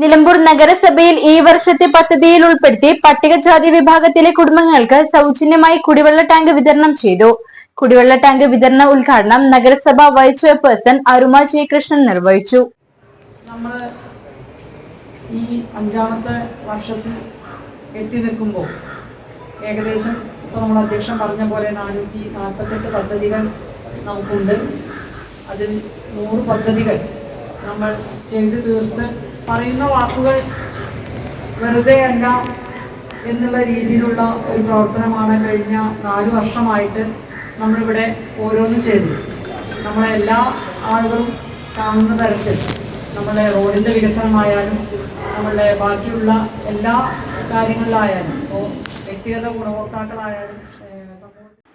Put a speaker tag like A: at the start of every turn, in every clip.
A: Nilambur നഗരസഭയിൽ ഈ വർഷത്തെ പദ്ധതിയിൽ ഉൾപ്പെടുത്തി പട്ടികജാതി വിഭാഗത്തിലെ കുടുംബങ്ങൾക്ക് സൗജന്യമായി കുടിവെള്ള ടാങ്ക് വിതരണം ചെയ്തു. കുടിവെള്ള ടാങ്ക് വിതരണ ഉദ്ഘാടനം നഗരസഭ വൈസ് ചെയർപേഴ്സൺ അരുമ ജയകൃഷ്ണൻ നിർവഹിച്ചു.
B: നമ്മൾ ഈ അഞ്ചാമത്തെ വർഷത്തിൽ എത്തി നിൽക്കുമ്പോൾ ഏകദേശം ഇപ്പോൾ നമ്മൾ അധ്യക്ഷൻ പറഞ്ഞ പോലെ നാനൂറ്റി നാൽപ്പത്തെട്ട് പദ്ധതികൾ നമുക്കുണ്ട്. അതിൽ നൂറ് പദ്ധതികൾ നമ്മൾ ചെയ്തു തീർത്ത് പറയുന്ന വാക്കുകൾ വെറുതെ അല്ല എന്നുള്ള രീതിയിലുള്ള ഒരു പ്രവർത്തനമാണ് കഴിഞ്ഞ നാല് വർഷമായിട്ട് നമ്മളിവിടെ ഓരോന്നും ചെയ്തു. നമ്മളെ എല്ലാ ആളുകളും കാണുന്ന തരത്തിൽ നമ്മളെ റോഡിന്റെ വികസനമായാലും നമ്മളുടെ ബാക്കിയുള്ള എല്ലാ കാര്യങ്ങളിലായാലും ഇപ്പോൾ വ്യക്തിഗത ഗുണഭോക്താക്കളായാലും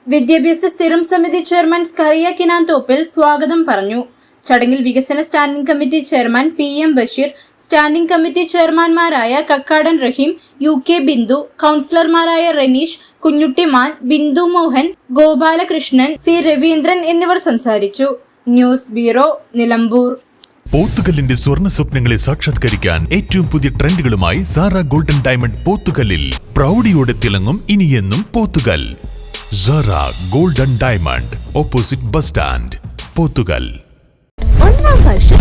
A: വിദ്യാഭ്യാസ സ്ഥിരം സമിതി ചെയർമാൻ സ്കറിയ കിനാൻ തോപ്പിൽ സ്വാഗതം പറഞ്ഞു. ചടങ്ങിൽ വികസന standing committee chairman P M Basheer standing committee ചെയർമാൻമാരായ Kakkadan Raheem U K Bindu കൗൺസിലർമാരായ റനീഷ് കുഞ്ഞുട്ടിമാൻ ബിന്ദു മോഹൻ ഗോപാലകൃഷ്ണൻ സി രവീന്ദ്രൻ എന്നിവർ സംസാരിച്ചു. News bureau Nilambur.
C: പോത്തുകല്ലിന്റെ സ്വർണ സ്വപ്നങ്ങളെ സാക്ഷാത്കരിക്കാൻ ഏറ്റവും പുതിയ ട്രെൻഡുകളുമായി സാറ ഗോൾഡൻ ഡയമണ്ട് പോത്തുകല്ലിൽ പ്രൗഢിയോടെ തിളങ്ങും ഇനിയെന്നും Pothukal. Sara golden diamond opposite bus stand Pothukal.
D: ഒന്നാം വർഷം